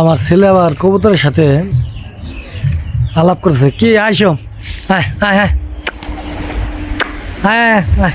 আমার ছেলে আবার কবুতরের সাথে আলাপ করছে কি, আইসো। হ্যাঁ হ্যাঁ হ্যাঁ হ্যাঁ হ্যাঁ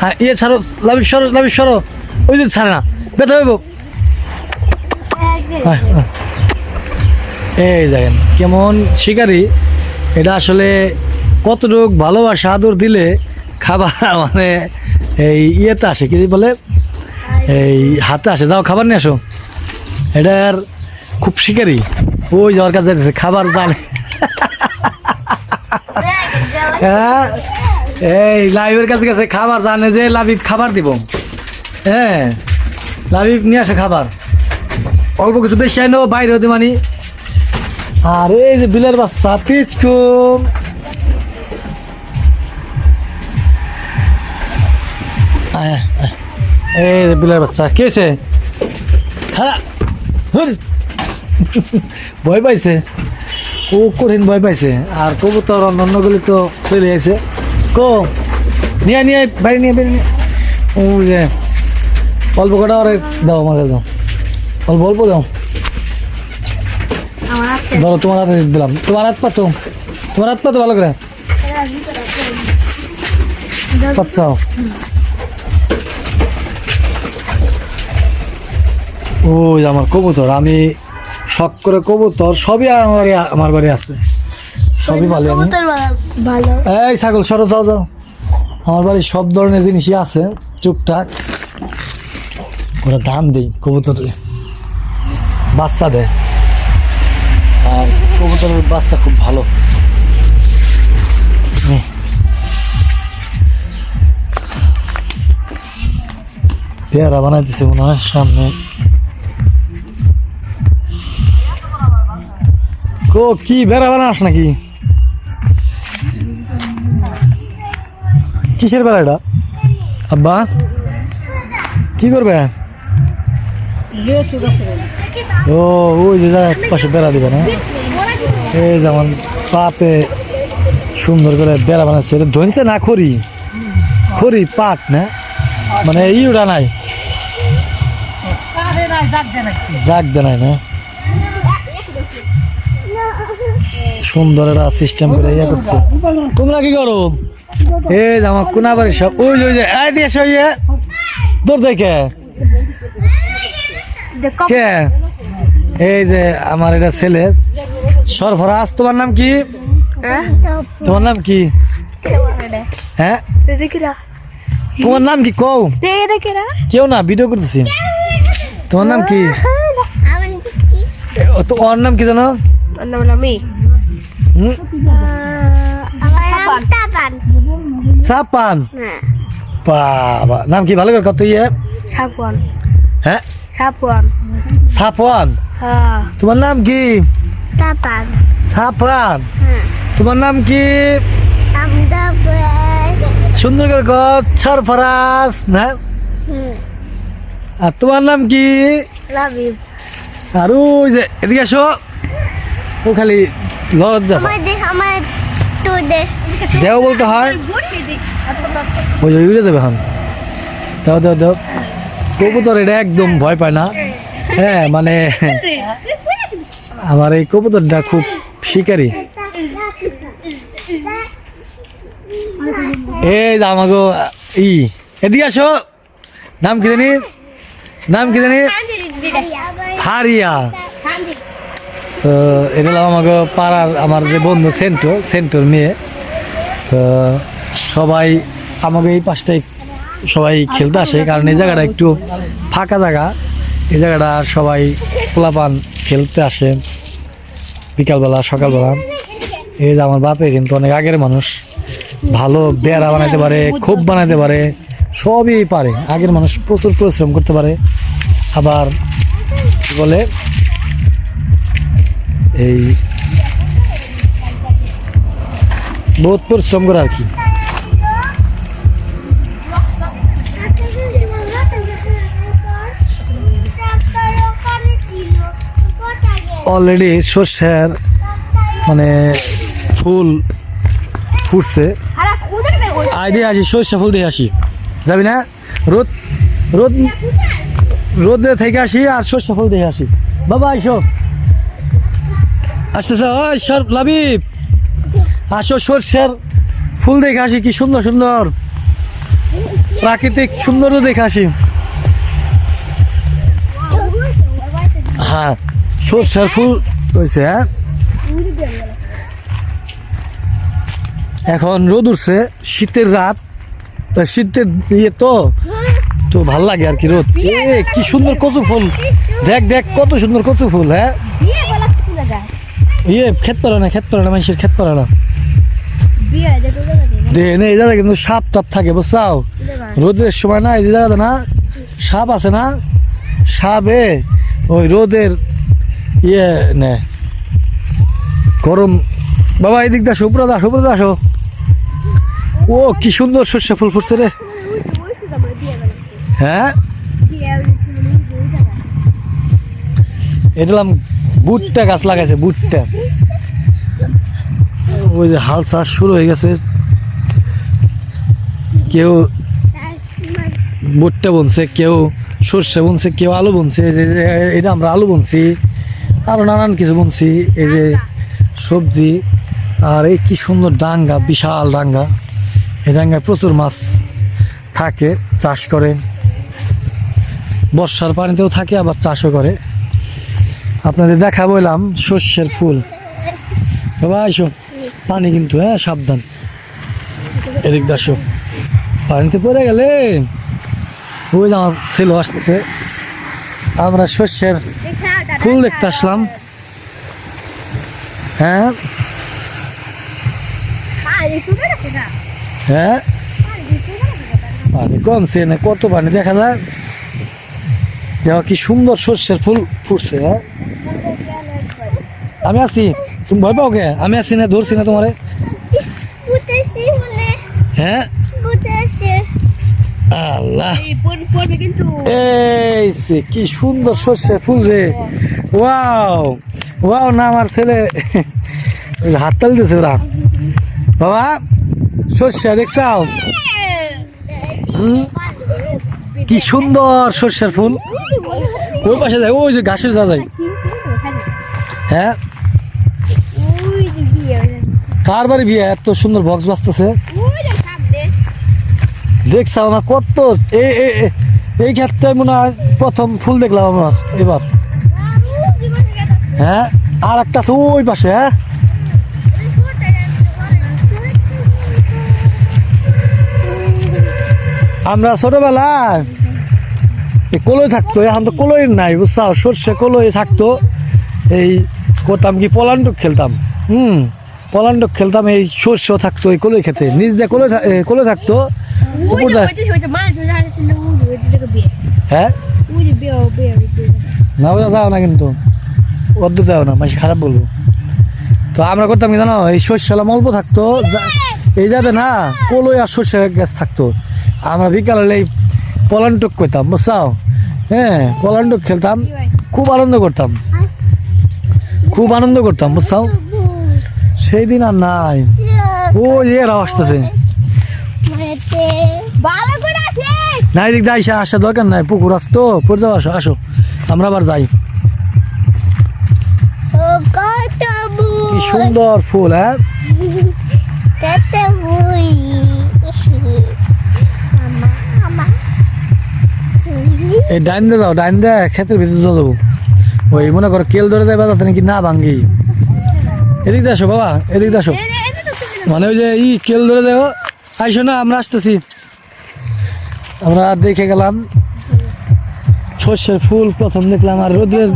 হ্যাঁ ইয়ে ছাড়ো সরো সরো। ওই ছাড়ে না বেতা হইব। এই দেখেন, কেমন শিকারি। এটা আসলে কতটুক ভালোবাসা, আদর দিলে খাবার মানে এই ইয়েতে আসে, কি বলে? এই হাতে আসে। যাও, খাবার নিয়ে আসো। এটার খুব শিকারি। ওই যাওয়ার কাছে যাইতেছে, খাবার জানে হ্যাঁ এই লাইভের কাছে গেছে, খাবার জানে যে লাভিব খাবার দিব। হ্যাঁ লাভিব নিয়ে আসে খাবার। অল্প কিছু বেশি আইনো বাইরে হতে মানি। আর এই যে বিলের বাচ্চা আয়। এই বিলের বাচ্চা, কি হুর। ভয় পাইছে। ও কঠিন ভয় পাইছে। আর কবুতর অন্যান্যগুলি তো চলে আছে কো? নিয়ে নিয়ে বাইরে নিয়ে বাইরে নিয়ে। ও যে অল্প কটা আর দাও আমার দাও। অল্প অল্প দাও। ধরো তোমার হাতে দিলাম। তোমার হাত পাতো। তোমার হাত পাতো ভালো করে। পাচ্ছাও ওই আমার কবুতর আমি শখ করে কবুতর সবই আমার আমার বাড়ি আছে। সবই ভালো আমি। এই ছাগল সরো যাও যাও। আমার বাড়ির সব ধরনের জিনিসই আছে টুকটাক। ওরা দাম দিই কবুতরে। বাচ্চা দেয়। আর কবুতরের বাচ্চা খুব ভালো। পেয়ারা বানাইতেছে মনে হয় সামনে। কো কি বেড়া বানাস নাকি? কিসের বেড়া এটা? আব্বা কি করবে? ও ওই যে এক পাশে বেড়া দিবে না? এই যেমন পাতে সুন্দর করে বেড়া বানাচ্ছে। এটা ধনছে না খড়ি? খড়ি পাট না? মানে ইউটা নাই? জাগ দে নাই না? সুন্দর সিস্টেম করে ইয়ে করছে তোমরা কি করো? এই যে আমার কোনা বাড়ি সব ওই যে ওই যে এই দিয়ে এসো ইয়ে দৌড় দেখে কে? এই যে আমার এটা ছেলে সরফরাজ তোমার নাম কি? তোমার নাম কি? হ্যাঁ? তোমার নাম কি? কও। কেউ না ভিডিও করতেছি। তোমার নাম কি? ওর নাম কি জানো? আমার সাপান? হ্যাঁ বাবা নাম কি ভালো করে কত ইয়ে? সাপুয়ান হ্যাঁ? সাপুয়ান সাপওয়ান? হ্যাঁ। তোমার নাম কি? তাপান সাফরান হ্যাঁ। তোমার নাম কি? সুন্দর করে কর সরফরাজ না আর তোমার নাম কি? আর ওই যে এদিকে আসো। ও খালি লজ্জা দেও বলতে হয়। ওই উড়ে যাবে এখন। দাও দাও দাও। কবুতর এটা একদম ভয় পায় না। হ্যাঁ মানে আমার এই কবুতরটা খুব শিকারি। এই আমাকে ই এদিকে আসো। নাম কি জানি? নাম কি জানি? ফারিয়া তো এটা আমাকে পাড়ার আমার যে বন্ধু সেন্টো, সেন্টোর মেয়ে। তো সবাই আমাকে এই পাশটায় সবাই খেলতে আসে, কারণ এই জায়গাটা একটু ফাঁকা জায়গা। এই জায়গাটা সবাই পোলাপান খেলতে আসে বিকালবেলা, সকালবেলা। এই যে আমার বাপে কিন্তু অনেক আগের মানুষ। ভালো বেড়া বানাইতে পারে, খোপ বানাইতে পারে, সবই পারে। আগের মানুষ প্রচুর পরিশ্রম করতে পারে। আবার বলে এই বহুত পরিশ্রম করে আর কি। অলরেডি সর্ষের মানে ফুল ফুটছে। আয় দিয়ে আসি, সর্ষে ফুল দিয়ে আসি। যাবি না? রোদ রোদ রোদ থেকে আসি আর সর্ষে ফুল দিয়ে আসি। বাবা, আইসো। আসতেছে, ওই সর লাবিব, আসো সরষের ফুল দেখে আসি, কি সুন্দর সুন্দর। প্রাকৃতিক সৌন্দর্য দেখে আসি। হ্যাঁ সরষের ফুল হয়েছে হ্যাঁ। এখন রোদ উঠছে, শীতের রাত। শীতের ইয়ে তো তো ভালো লাগে আর কি রোদ। কি সুন্দর কচু ফুল। দেখ দেখ, কত সুন্দর কচু ফুল হ্যাঁ। ইয়ে খেত পারে না খেত পারে না মানুষের খেত পারে না। দেখো এই জায়গায় কিন্তু সাপ টাপ থাকে বুঝছাও? রোদের সময় না এই জায়গাতে না সাপ আছে না সাপে ওই রোদের ইয়ে নে গরম। বাবা এদিক দাসো উপরে দাসো উপরে দাসো ও কি সুন্দর সর্ষে ফুল ফুটছে রে। হ্যাঁ? এটালাম বুটটা গাছ লাগাইছে, বুটটা। ওই যে হাল চাষ শুরু হয়ে গেছে। কেউ ভুট্টা বুনছে, কেউ সর্ষে বুনছে, কেউ আলু বুনছে এটা আমরা আলু বুনছি, আরও নানান কিছু বুনছি, এই যে সবজি, আর এই কি সুন্দর ডাঙ্গা, বিশাল ডাঙ্গা। এই ডাঙ্গায় প্রচুর মাছ থাকে, চাষ করে। বর্ষার পানিতেও থাকে, আবার চাষও করে। আপনাদের দেখা বললাম শস্যের ফুল। বাবা, আইসো। পানি কিন্তু হ্যাঁ সাবধান। এদিক দাসো পানিতে পড়ে গেলে ওই আমার ছেলে আসতেছে। আমরা শস্যের ফুল দেখতে আসলাম। হ্যাঁ। হ্যাঁ। পানি কমছে না, কত পানি দেখা যায়। দেখো, কি সুন্দর শস্যের ফুল ফুটছে হ্যাঁ। আমি আছি। তুমি ভয় পাও কে? আমি আছি না ধরছি না তোমারে। হ্যাঁ? আল্লাহ। এই সে কি সুন্দর সর্ষে ফুল রে। ওয়াও ওয়াও না আমার ছেলে। ওই হাত তাল দিয়েছে ওরা। বাবা সর্ষে দেখছাও? কি সুন্দর সর্ষের ফুল। ওই পাশে যায় ওই যে ঘাসের যা যায়। হ্যাঁ। ওই যে বিয়ে কার বাড়ি বিয়ে? এত সুন্দর বক্স বাজতেছে। দেখছাও না কত এই এই- এই- এই ক্ষেত্রে মনে হয় প্রথম ফুল দেখলাম আমার এবার। হ্যাঁ? আর একটা আছে ওই পাশে হ্যাঁ? আমরা ছোটবেলায় এই কলই থাকতো এখন তো কলই নাই বুঝছাও? সর্ষে কলই থাকতো এই করতাম কি পলান্ডক খেলতাম হুম? পলান্ডক খেলতাম এই সর্ষেও থাকতো এই কলই খেতে। নিজ দিয়ে এ, কলই থাকতো। হ্যাঁ? না বোঝা যাও না কিন্তু। অদ্ভুত যাও না মাসি খারাপ বলব। তো আমরা করতাম কি জানো এই সর্ষেলাম অল্প থাকতো এই যাতে না কলই আর সর্ষে গ্যাস থাকতো। আমরা বিকালে এই পলান্টক করতাম বুঝছাও? হ্যাঁ পলান্টক খেলতাম খুব আনন্দ করতাম। খুব আনন্দ করতাম বুঝছাও? সেই দিন আর নাই। ও এরা আসতেছে ভালো করে আছে না এদিক দিয়ে আসা দরকার নাই। পুকুর আসতো পড়ে যাও আসো আসো। আমরা আবার যাই। কি সুন্দর ফুল হ্যাঁ? এই ডাইন দিয়ে যাও ডাইন দিয়ে ক্ষেতের ভিতরে যাব ওই মনে করো কেল ধরে দেবে যাতে নাকি না ভাঙ্গি। এদিক দিয়ে আসো বাবা এদিক দিয়ে আসো মানে ওই যে ই কেল ধরে দেবো আইসো না আমরা আসতেছি আমরা দেখে গেলাম সর্ষের ফুল প্রথম দেখলাম আর রোদের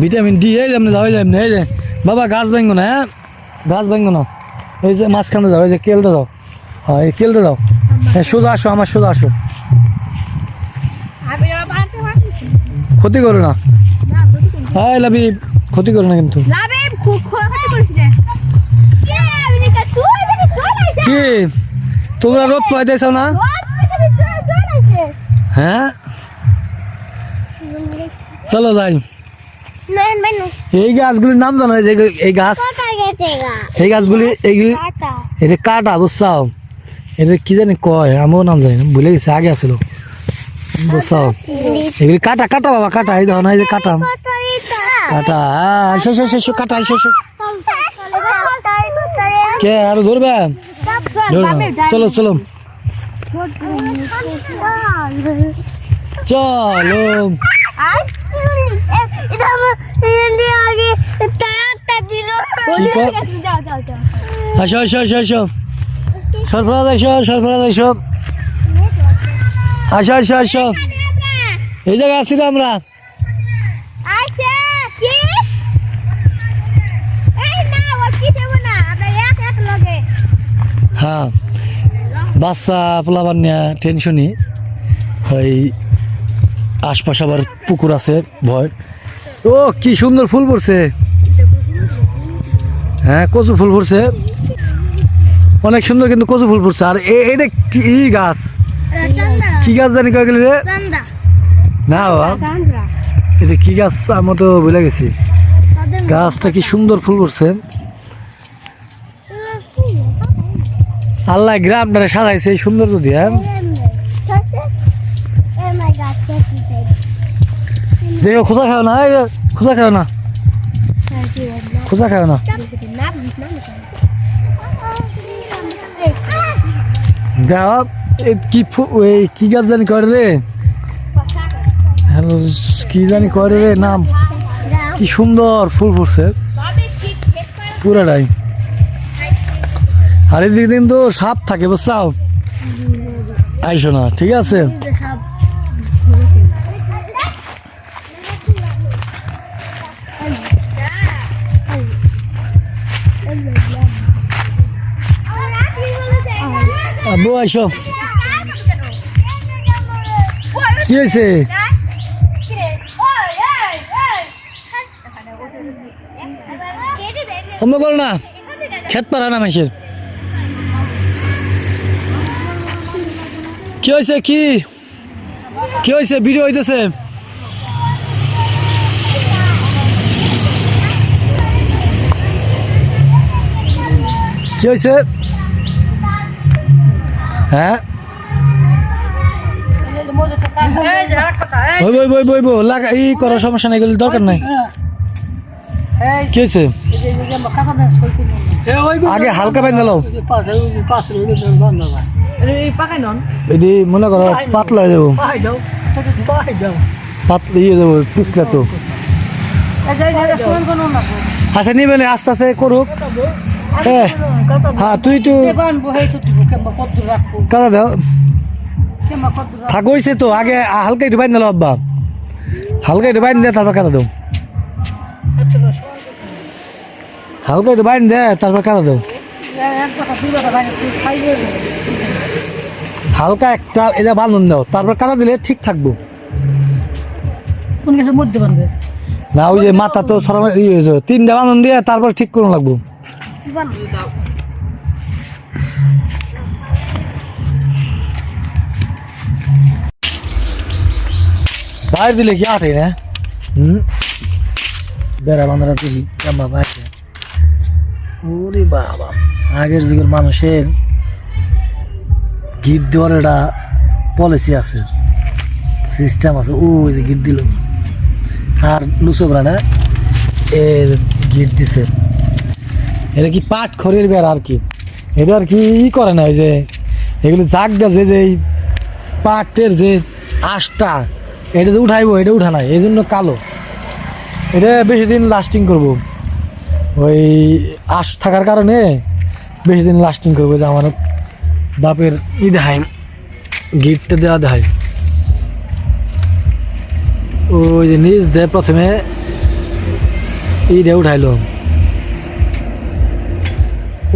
ভিটামিন ডি এই যেমনি যাও যেমনি এই যে বাবা গাছ ভাঙ্গো না হ্যাঁ গাছ ভাঙ্গো না এই যে মাঝখানে যাও এই যে কেলতে দাও হ্যাঁ এই কেলতে দাও হ্যাঁ সোজা আসো আমার সোজা আসো ক্ষতি করো না হ্যাঁ লাভি ক্ষতি করো না কিন্তু কে? তোমরা রোদ পাই দিয়েছ না? হ্যাঁ? চলো যাই। এই গাছগুলির নাম জানো? এই গাছ। এই গাছগুলি এইগুলি এটা কাটা, বুঝছাও? এটা কি জানি কয়? আমিও নাম জানি ভুলে গেছে, আগে আসলো বুঝছাও? এগুলি কাটা কাটা বাবা, কাটা। এই না, এই যে কাটা। কাটা হ্যাঁ এসো, এসো এসো কাটা এসো এসো কে আরও ধরবে? ধরবে। চলো চলো। চলো। আসো আসো আসো আসো সরফরাজ আসো সরফরাজ আসো আসো আসো আসো এই জায়গায় আসি আমরা। হ্যাঁ বাচ্চা পোলাবার নিয়ে টেনশনই ওই আশপাশ আবার পুকুর আছে ভয়। ও কি সুন্দর ফুল পড়ছে। হ্যাঁ কচু ফুল পড়ছে। অনেক সুন্দর কিন্তু কচু ফুল পড়ছে। আর এটা কি গাছ? কি গাছ জানি কয়ে গেলি রে? না বাবা। এটা কি গাছ? আমার তো ভুলে গেছি। গাছটা কি সুন্দর ফুল পড়ছে। আল্লাহ গ্রামটারে সাজাইছে সুন্দর যদি হ্যাঁ? দেখো খোঁজা খাও না খোঁজা খাও না। খোঁজা খাও না। দেখো কি এই কি গাছ জানি করে রে? কি জানি করে রে, নাম। কি সুন্দর ফুল ফুটছে। পুরাটাই। আর এদিকে দিন তো সাপ থাকে, বুঝছাও? আইসো না, ঠিক আছে? আব্বু, আইসো। কি হয়েছে? অন্য করো না, খেত পারা না মাসের কি হয়েছে কি? কি হয়েছে ভিডিও হইতেছে? কি হয়েছে হ্যাঁ? ওই বই বই বই বই লাগা ই করার সমস্যা নাই এগুলো দরকার নাই। কি হয়েছে? আগে হালকা বাইন দিলাম এদি মনে করো পাতলা হয়ে যাব। পাতলা ইয়ে যাব পিছলা তো। আচ্ছা নিবে আস্তে আস্তে করুক। হ্যাঁ তুই তো কাদা দাও। থাক তো আগে হালকা একটু বাইন দিলাম আব্বা। হালকা একটু বাইন দে তারপর কাদা দাও। হালকা একটু বাইন দে, তারপর কাদা দাও হালকা একটা এটা বান্ধন দাও, তারপর কাদা দিলে ঠিক থাকব। কোন গাছের মধ্যে বানবে না, ওই যে মাথা তো হয়েছে। তিনটা বান্ধন দিয়ে তারপর ঠিক করুন লাগবো। বাইরে দিলে কি আটে না? হুম? বেড়া বান্ধারা দিলি জামা বাইরে ওরে বাবা। আগের যুগের মানুষের গিট দেওয়ার একটা পলিসি আছে। সিস্টেম আছে। ও যে গিট দিল। আর লুচোবরা না, এ গিট দিছে। এটা কি পাট খড়ের বেড়া আর কি? এটা আর কি ই করে না ওই যে এগুলো জাগ গেছে যে এই পাটের যে আঁশটা, এটা যে উঠাইবো, এটা উঠা নাই, এই জন্য কালো। এটা বেশি দিন লাস্টিং করব। ওই আঁশ থাকার কারণে বেশি দিন লাস্টিং করব যে আমার বাপের ই দেখায় গিটটা দেওয়া দেখায়। ওই যে নিজ দে প্রথমে ইডে উঠাইলো।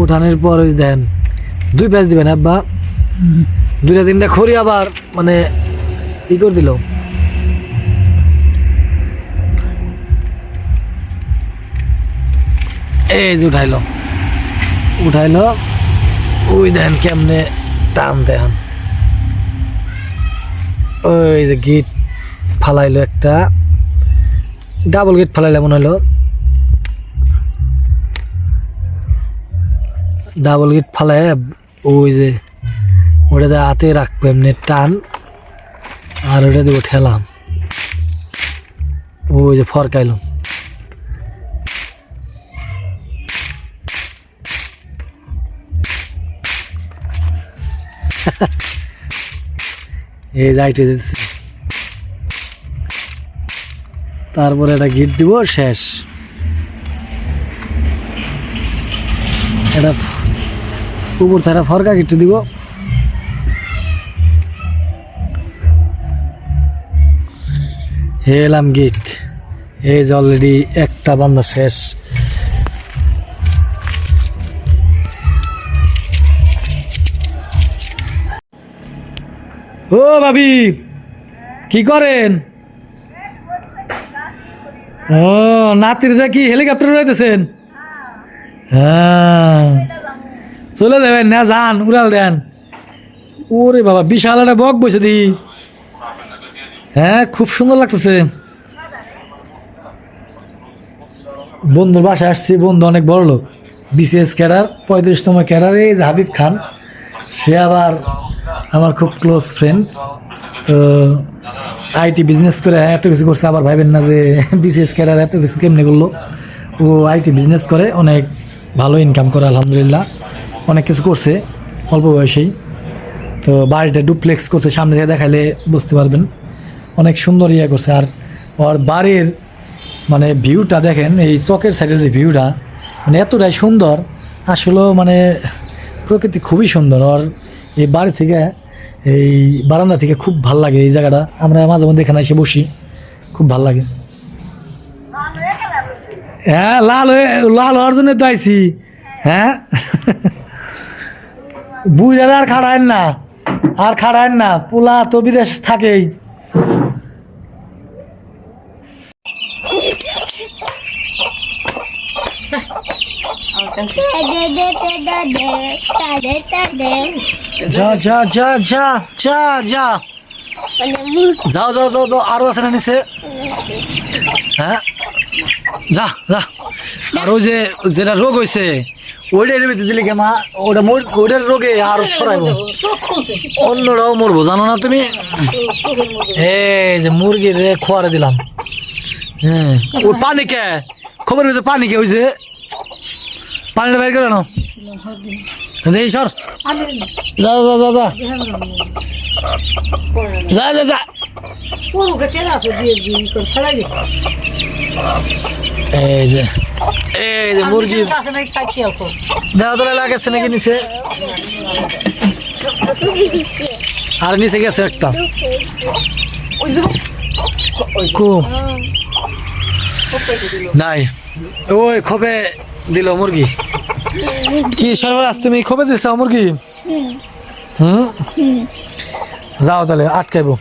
উঠানোর পর ওই দেন দুই প্যাচ দিবেন আব্বা। দুইটা তিনটা খড়ি আবার মানে ই করে দিল। এই যে উঠাইলো। উঠাইলো। ওই দেন কেমনে টান দেন ওই যে গিট ফালাইলো একটা। ডাবল গেট ফালাইলে মনে হলো ডাবল গেট ফালাই ওই যে ওটাতে হাতে রাখব এমনি টান। আর ওটা দেবো ঠেলাম ওই যে ফরকাইলাম এই যাইতে দিচ্ছে। তারপরে একটা গিট দিব, শেষ। এটা উপর থেকে ফরকা গিট দিব। এলাম গিট। এই অলরেডি একটা বান্ধা শেষ। ও ভাবি, কি করেন? ও, নাতির কি হেলিকপ্টার রয়েছেন হ্যাঁ। চলে যাবেন, না যান, উড়াল দেন। ওরে বাবা, বিশাল একটা বক বসে দি হ্যাঁ খুব সুন্দর লাগতেছে। বন্ধুর বাসায় আসছি, বন্ধু অনেক বড় লোক। বিসিএস ক্যাডার, পঁয়ত্রিশতম ক্যাডার, এই হাবিব খান। সে আবার আমার খুব ক্লোজ ফ্রেন্ড তো আইটি বিজনেস করে এত কিছু করছে, আবার ভাইবেন না যে বিসিএস ক্যাডার এত কিছু কেমনে করল। ও আইটি বিজনেস করে, অনেক ভালো ইনকাম করে, আলহামদুলিল্লাহ। অনেক কিছু করছে, অল্প বয়সেই। তো বাড়িটা ডুপ্লেক্স করছে, সামনে থেকে দেখাইলে বুঝতে পারবেন। অনেক সুন্দর ইয়ে করছে, আর ওর বাড়ির মানে ভিউটা দেখেন, এই চকের সাইডের যে ভিউটা মানে এতটাই সুন্দর। আসলেও মানে প্রকৃতি খুবই সুন্দর। আর এই বাড়ি থেকে এই বারান্দা থেকে খুব ভালো লাগে এই জায়গাটা। আমরা মাঝে মধ্যে এখানে এসে বসি। খুব ভালো লাগে। হ্যাঁ লাল হয়ে, লাল হওয়ার জন্য তো আইছি। হ্যাঁ? বুইরার আর খাড়ায় না। আর খাড়ায় না। পোলা তো বিদেশ থাকেই। যা যা যা যা যা যা যাও যাও যাও যাও আরও আছে না নিচে? হ্যাঁ? যা যা। আর ওই যে, যেটা রোগ হয়েছে ওইটা এর ভিতরে দিলে ওইটার রোগে আর ছড়াইব। অন্যরাও মরবো, জানো তুমি? এই যে মুরগির খোয়ারে দিলাম। হ্যাঁ। ওই পানি কে? খবর ভিতরে পানি কে হয়েছে পানিটা বের করে নাও। এই সর। যা যা যা যা। যা যা যা। এই যে এই যে খাই খেয়াল তোলা লাগাচ্ছে নাকি আর নিচে গেছে একটা। নাই। ওই খোপে দিল মুরগি? কি সর্বরাজ তুমি খোপে দিছ মুরগি? হুম। যাও তাহলে আটকাইবো।